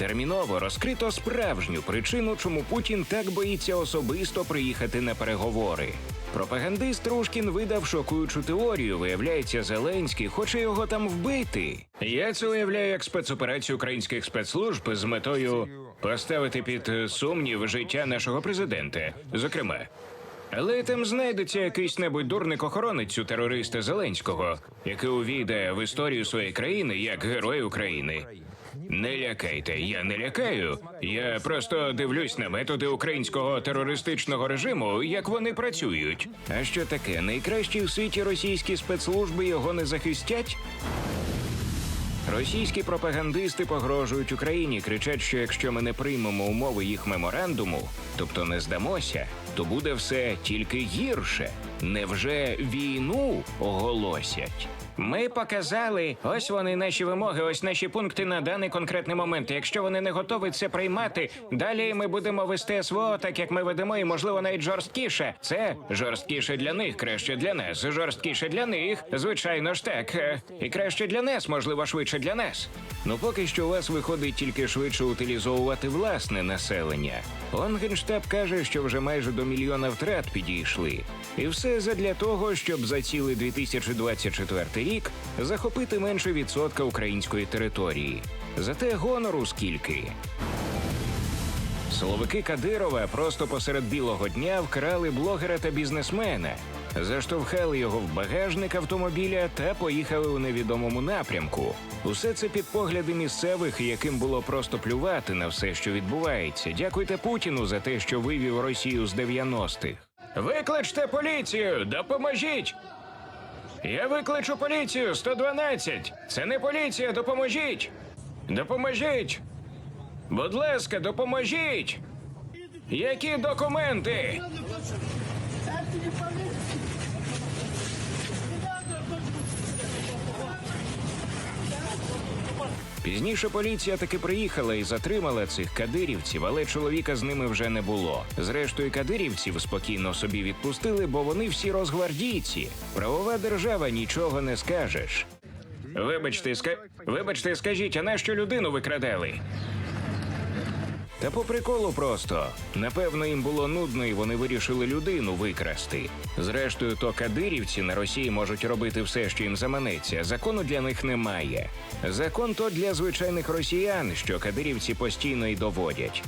Терміново розкрито справжню причину, чому Путін так боїться особисто приїхати на переговори. Пропагандист Трушкін видав шокуючу теорію. Виявляється, Зеленський хоче його там вбити. Я це уявляю як спецоперацію українських спецслужб з метою поставити під сумнів життя нашого президента. Зокрема, але там знайдеться якийсь небудь дурник охоронець у терориста Зеленського, який увійде в історію своєї країни як герой України. Не лякайте, я не лякаю. Я просто дивлюсь на методи українського терористичного режиму, як вони працюють. А що таке? Найкращі в світі російські спецслужби його не захистять? Російські пропагандисти погрожують Україні, кричать, що якщо ми не приймемо умови їх меморандуму, тобто не здамося, то буде все тільки гірше. Невже війну оголосять? Ми показали, ось вони наші вимоги, ось наші пункти на даний конкретний момент. Якщо вони не готові це приймати, далі ми будемо вести СВО, так як ми ведемо, і можливо навіть жорсткіше. Це жорсткіше для них, краще для нас. Жорсткіше для них, звичайно ж так. Е, І краще для нас, можливо, швидше для нас. Ну поки що у вас виходить тільки швидше утилізовувати власне населення. Он генштаб каже, що вже майже до мільйона втрат підійшли. І все задля того, щоб за цілий 2024 рік захопити менше відсотка української території. Зате гонору скільки. Силовики Кадирова просто посеред білого дня вкрали блогера та бізнесмена, заштовхали його в багажник автомобіля та поїхали у невідомому напрямку. Усе це під погляди місцевих, яким було просто плювати на все, що відбувається. Дякуйте Путіну за те, що вивів Росію з 90-х. Викличте поліцію, допоможіть! Я викличу поліцію 112! Це не поліція, допоможіть! Допоможіть! Будь ласка, допоможіть! Які документи? Пізніше поліція таки приїхала і затримала цих кадирівців, але чоловіка з ними вже не було. Зрештою, кадирівців спокійно собі відпустили, бо вони всі розгвардійці. Правова держава нічого не скажеш. Вибачте, ска... Вибачте, скажіть, а нащо людину викрадали? Та по приколу просто. Напевно, їм було нудно, і вони вирішили людину викрасти. Зрештою, то кадирівці на Росії можуть робити все, що їм заманеться. Закону для них немає. Закон то для звичайних росіян, що кадирівці постійно й доводять.